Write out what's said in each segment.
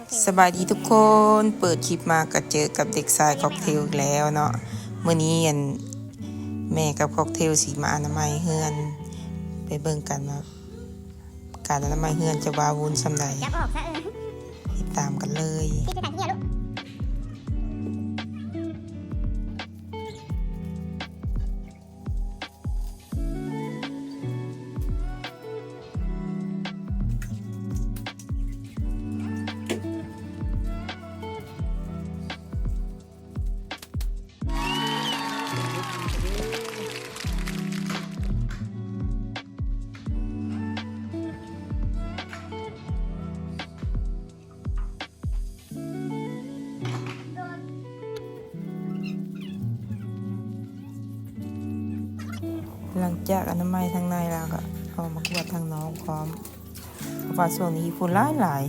ค็อกเทลสบายดีทุกคนเปิดคลิปมาก็เจอกับเด็กชายค็อกเทลอีกแล้วเนาะเมื่อนี้อันแม่กับค็อกเทลสีมาอนามัยเฮือน ไปเบิ่งกันว่าการอนามัยเฮือนจะวาวุ่นสำใดยับออกซะเออติดตามกันเลย หลังจากอนามัยทางในแล้วก็เอามากวดทางน้องพร้อมเพราะว่าช่วงนี้ฝุ่นหลายหลาย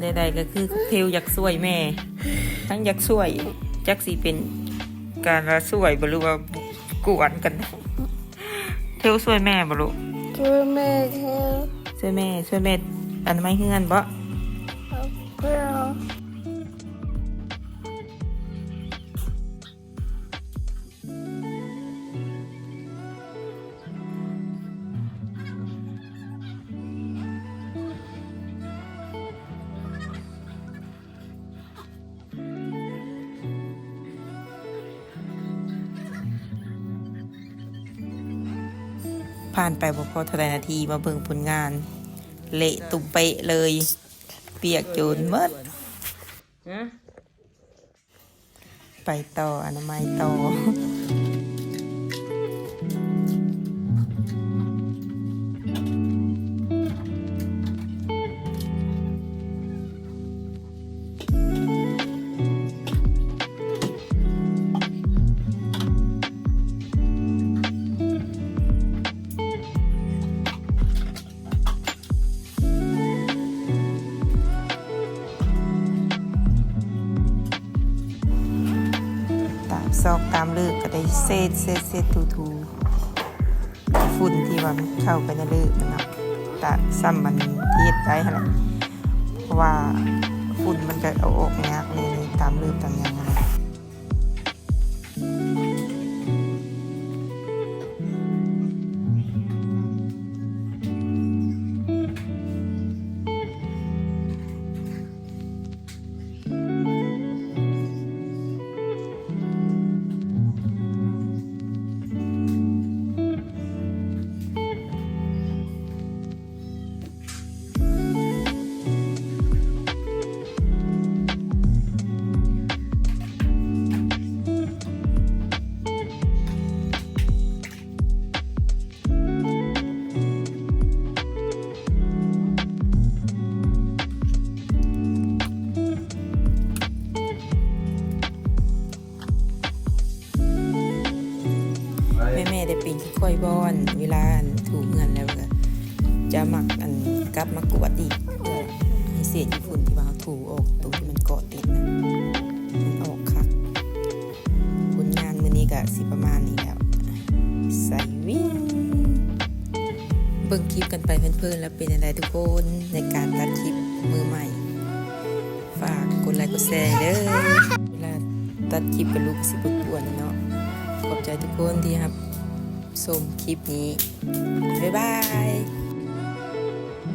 ใดๆก็คือค็อกเทลอยากช่วยแม่ ทั้งอยากช่วยจักสีเป็นการละช่วยบหรือว่ากวนกัน เทลช่วยแม่บ่ลูกช่วยแม่เธอช่วยแม่ช่วยแม่อนามัยเฮือนบ่ ผ่านไปบ่พอเท่าไหร่นาทีมาเบิ่งผลงาน เละตุ่มเป๊ะเลย เปียกโจนหมดไปต่ออนามัยต่อ ซอกตามเลือกก็ได้เศษเศษเศษทูทูฝุ่นที่ว่ามันเข้าไปในเลือกมันเนาะตะซ้ำมันที่เฮ็ดได้หั่นแหละเพราะว่าฝุ่นมันก็เอาออกยากนี่นี่ตามเลือกตามยัง ค่อยบอนเวลาอันถูเงินแล้วก็จะมักอันกลับมากวดอีกเพื่อให้เศษญี่ปุ่นที่ว่าเขาถูออกตรงที่มันเกาะติดนะมันออกคักผลงานมือนี้ก็สิประมาณนี้แล้วใส่วิ่งเบิ่งคลิปกันไปเพลินๆแล้วเป็นอะไรทุกคนในการตัดคลิปมือใหม่ ฝากกดไลค์กดแชร์เด้อเวลาตัดคลิปกับลูกสิบปวดๆเนาะขอบใจทุกคนที่ครับ ชมคลิปนี้ บ๊ายบาย